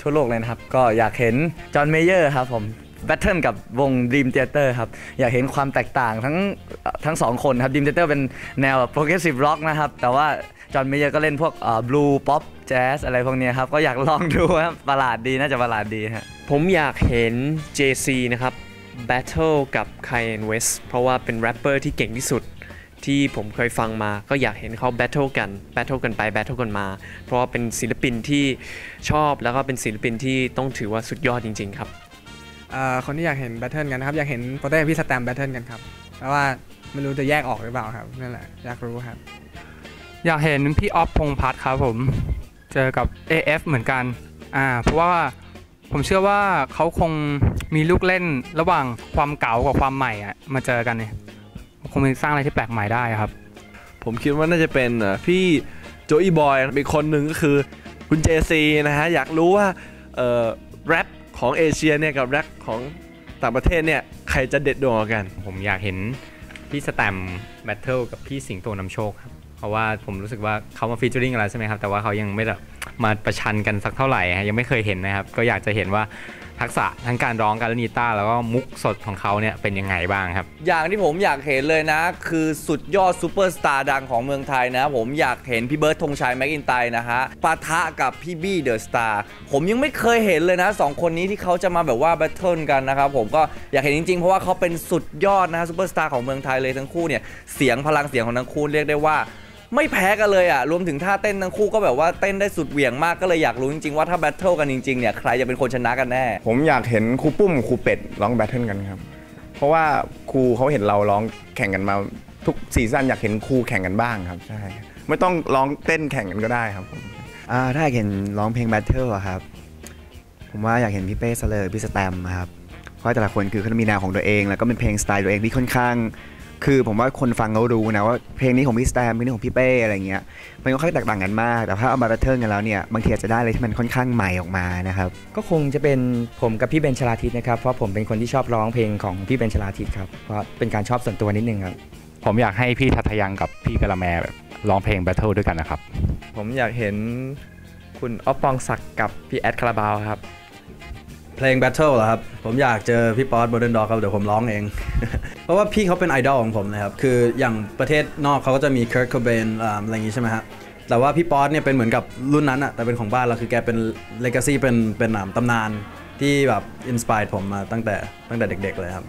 ทั่วโลกเลยนะครับ ก็อยากเห็นจอห์นเมเยอร์ครับผมแบทเทิลกับวง Dream Theater ครับ อยากเห็นความแตกต่างทั้งทั้งสองคนครับ Dream Theater เป็นแนว progressive rock นะครับ แต่ว่าจอห์นเมเยอร์ก็เล่นพวกบลูป๊อปแจ๊สอะไรพวกนี้ครับ ก็อยากลองดูครับประหลาดดี น่าจะประหลาดดีฮะผมอยากเห็น JC นะครับ Battle กับ Kanye West เพราะว่าเป็นแรปเปอร์ที่เก่งที่สุด ที่ผมเคยฟังมาก็อยากเห็นเขา Battle กัน Battle กันไป Battle กันมา เพราะว่าเป็นศิลปินที่ชอบแล้วก็เป็นศิลปินที่ต้องถือว่าสุดยอดจริง ๆ ครับเอ่อคนที่อยากเห็นแบทเทิลกันนะครับ อยากเห็นโปเต้กับพี่สแตมแบทเทิลกันครับเพราะว่าไม่รู้จะแยกออกหรือเปล่าครับนั่นแหละอยากรู้ครับ อยากเห็นพี่ออฟพงษ์พัฒน์ครับผมเจอกับ AF เหมือนกันอ่าเพราะว่าผมเชื่อว่าเขาคงมีลูกเล่นระหว่างความเก๋ากับความใหม่อะมาเจอกันเนี่ย คงมีสร้างอะไรที่แปลกใหม่ได้ครับ ผมคิดว่าน่าจะเป็นเอ่อพี่โจอีบอยอีกคนหนึ่งก็คือคุณเจซีนะฮะ อยากรู้ว่าเอ่อแรปของเอเชียเนี่ยกับแรปของต่างประเทศเนี่ย ใครจะเด็ดดวงกว่ากัน ผมอยากเห็นพี่สแตมแบทเทิลกับพี่สิงโตนำโชคครับ เพราะว่าผมรู้สึกว่าเขามาฟีเจอริงกันแล้วใช่ไหมครับ แต่ว่าเขายังไม่แบบมาประชันกันสักเท่าไหร่ฮะยังไม่เคยเห็นนะครับ ก็อยากจะเห็นว่าทักษะทั้งการร้องการเล่นกีตาร์แล้วก็มุกสดของเขาเนี่ยเป็นยังไงบ้างครับ อย่างที่ผมอยากเห็นเลยนะ คือสุดยอดซูเปอร์สตาร์ดังของเมืองไทยนะ ผมอยากเห็นพี่เบิร์ดธงชัยแม็กอินไตนะฮะปะทะกับพี่บี้เดอะสตาร์ผมยังไม่เคยเห็นเลยนะสองคนนี้ที่เขาจะมาแบบว่าแบทเทิลกันนะครับผมก็อยากเห็นจริงๆ เพราะว่าเขาเป็นสุดยอดนะฮะซูเปอร์สตาร์ของเมืองไทยเลยทั้งคู่เนี่ยเสียงพลังเสียงของทั้งคู่เรียกได้ว่า ไม่แพ้กันเลยอะ รวมถึงท่าเต้นทั้งคู่ก็แบบว่าเต้นได้สุดเหวี่ยงมากก็เลยอยากรู้จริงๆว่าถ้าแบทเทิลกันจริงๆเนี่ยใครจะเป็นคนชนะกันแน่ ผมอยากเห็นครูปุ้มครูเป็ดร้องแบทเทิลกันครับ เพราะว่าครูเขาเห็นเราร้องแข่งกันมาทุกซีซั่นอยากเห็นครูแข่งกันบ้างครับ ใช่ ไม่ต้องร้องเต้นแข่งกันก็ได้ครับผมอ่าถ้าอยากเห็นร้องเพลงแบทเทิลอะครับ ผมว่าอยากเห็นพี่เป้เสลอพี่สแตมป์ครับ เพราะแต่ละคนคือเขามีแนวของตัวเอง แล้วก็เป็นเพลงสไตล์ตัวเองที่ค่อนข้าง คือผมว่าคนฟังเขารู้นะว่าเพลงนี้ของพี่สแตมป์เพลงนี้ของพี่เป้อะไรเงี้ยมันก็ค่อนข้างแตกต่างกันมาก แต่ถ้าเอามาแบทเทิลกันแล้วเนี่ยบางทีอาจจะได้อะไรที่มันค่อนข้างใหม่ออกมานะครับก็คงจะเป็นผมกับพี่เบนชลาทิศนะครับเพราะผมเป็นคนที่ชอบร้องเพลงของพี่เบนชลาทิศครับเพราะเป็นการชอบส่วนตัวนิดนึงครับผมอยากให้พี่ทัทยังกับพี่กะละแมแบบร้องเพลงแบทเทิลด้วยกันนะครับผมอยากเห็นคุณอ๊อฟปองศักดิ์กับพี่แอดคาราบาวครับ เพลง Battle เหรอครับ ผมอยากเจอพี่ป๊อตโบเดนดอครับ เดี๋ยวผมร้องเอง เพราะว่าพี่เขาเป็นไอดอลของผมนะครับ คืออย่างประเทศนอกเขาก็จะมี Kurt Cobain อ่าอะไรอย่างงี้ใช่ไหมฮะแต่ว่าพี่ป๊อตเนี่ยเป็นเหมือนกับรุ่นนั้นอะแต่เป็นของบ้านเราคือแกเป็น Legacy เป็นเป็นอ่าตำนานที่แบบอินสปายผมมาตั้งแต่ตั้งแต่เด็ก ๆ เลยครับ